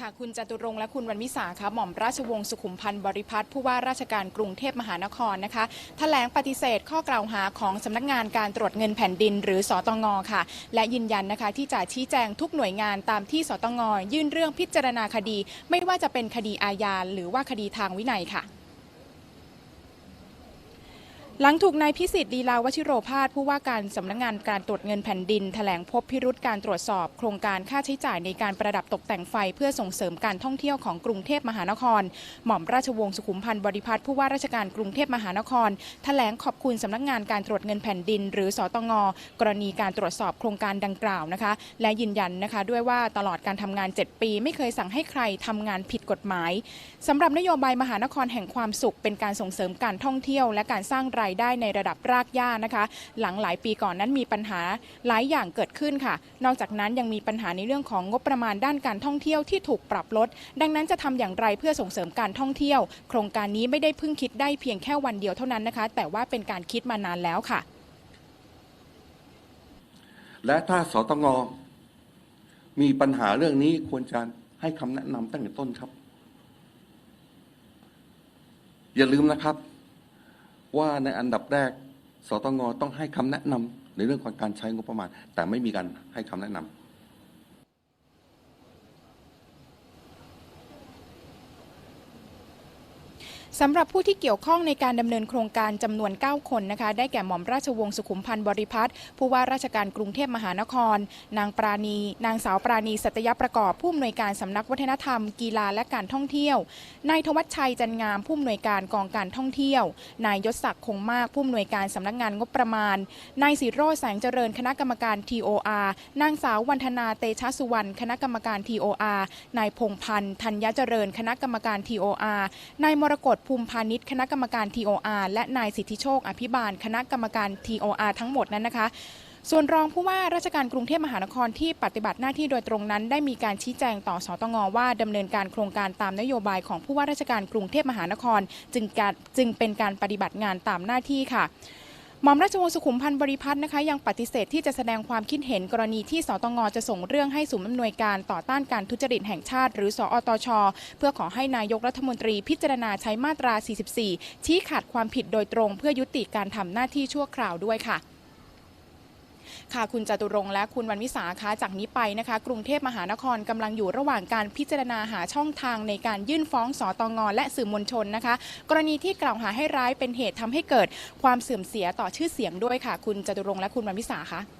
ค่ะ คุณจตุรงค์และคุณวันวิสาคะหม่อมราชวงศ์สุขุมพันธ์บริพัตรผู้ว่าราชการกรุงเทพมหานครนะคะแถลงปฏิเสธข้อกล่าวหาของสำนักงานการตรวจเงินแผ่นดิน หรือสตงค่ะ และยืนยันนะคะ ที่จะชี้แจงทุกหน่วยงานตามที่สตงยื่นเรื่องพิจารณาคดี ไม่ว่าจะเป็นคดีอาญาหรือว่าคดีทางวินัยค่ะ หลังถูกนายพิสิทธิ์ลีลาวชิโรภาสผู้ว่าการสำนักงานการตรวจเงินแผ่นดินแถลงพบพิรุษการตรวจสอบ โครงการค่าใช้จ่ายในการประดับตกแต่งไฟเพื่อส่งเสริมการท่องเที่ยวของกรุงเทพมหานคร หม่อมราชวงศ์สุขุมพันธ์บริพัตรผู้ว่าราชการกรุงเทพมหานครแถลงขอบคุณสำนักงานการตรวจเงินแผ่นดิน หรือสตงกรณีการตรวจสอบโครงการดังกล่าวนะคะ และยืนยันนะคะด้วยว่าตลอดการทำงาน 7 ปี ไม่เคยสั่งให้ใครทำงานผิดกฎหมายสำหรับนโยบายมหานครแห่งความสุข เป็นการส่งเสริมการท่องเที่ยว และการสร้างรายได้ในระดับรากหญ้านะคะ หลังหลายปีก่อนนั้นมีปัญหาหลายอย่างเกิดขึ้นค่ะ นอกจากนั้นยังมีปัญหาในเรื่องของงบประมาณด้านการท่องเที่ยวที่ถูกปรับลด ดังนั้นจะทำอย่างไรเพื่อส่งเสริมการท่องเที่ยว โครงการนี้ไม่ได้เพิ่งคิดได้เพียงแค่วันเดียวเท่านั้นนะคะ แต่ว่าเป็นการคิดมานานแล้วค่ะ และถ้าสตงมีปัญหาเรื่องนี้ควรจะให้คำแนะนำตั้งแต่ต้นครับ อย่าลืมนะครับ ว่าในอันดับแรก สตงต้องให้คำแนะนำในเรื่องของการใช้งบประมาณ แต่ไม่มีการให้คำแนะนำ สำหรับผู้ที่เกี่ยวข้องในการดำเนินโครงการจำนวน 9 คนนะคะ ได้แก่หม่อมราชวงศ์สุขุมพันธ์บริพัตรผู้ว่าราชการกรุงเทพมหานคร นางปราณี นางสาวปราณีสัตยประกอบ ผู้อำนวยการสำนักวัฒนธรรม กีฬาและการท่องเที่ยวนายทวัชชัยจันงามผู้อำนวยการกองการท่องเที่ยว นายยศศักดิ์คงมากผู้อำนวยการสำนักงานงบประมาณนายสิโรจน์แสงเจริญคณะกรรมการ TOR นางสาววันธนาเตชะสุวรรณคณะกรรมการ TOR นายพงพันธ์ธัญญเจริญ คณะกรรมการ TOR นายมรกตภูมิพาณิชย์คณะกรรมการ TOR และนายสิทธิโชค อภิบาล คณะกรรมการ TOR ทั้งหมดนั้นนะคะส่วนรองผู้ว่าราชการกรุงเทพมหานครที่ปฏิบัติหน้าที่โดยตรงนั้น ได้มีการชี้แจงต่อสตงว่าดำเนินการโครงการตามนโยบายของผู้ว่าราชการกรุงเทพมหานคร จึงการจึงเป็นการปฏิบัติงานตามหน้าที่ค่ะ หม่อมราชวงศ์สุขุมพันธ์บริพัตรนะคะยังปฏิเสธที่จะแสดงความคิดเห็นกรณีที่สตงจะส่งเรื่องให้ศูนย์อำนวยการต่อต้านการทุจริตแห่งชาติ หรือสอตช เพื่อขอให้นายกรัฐมนตรีพิจารณาใช้มาตรา 44 ชี้ขาดความผิดโดยตรงเพื่อยุติการทำหน้าที่ชั่วคราวด้วยค่ะ ค่ะคุณจตุรงค์และคุณวันวิสาคะจากนี้ไปนะคะ กรุงเทพมหานครกำลังอยู่ระหว่างการพิจารณาหาช่องทางในการยื่นฟ้องสตงและสื่อมวลชนนะคะ กรณีที่กล่าวหาให้ร้ายเป็นเหตุทำให้เกิดความเสื่อมเสียต่อชื่อเสียงด้วยค่ะ คุณจตุรงค์และคุณวันวิสาคะ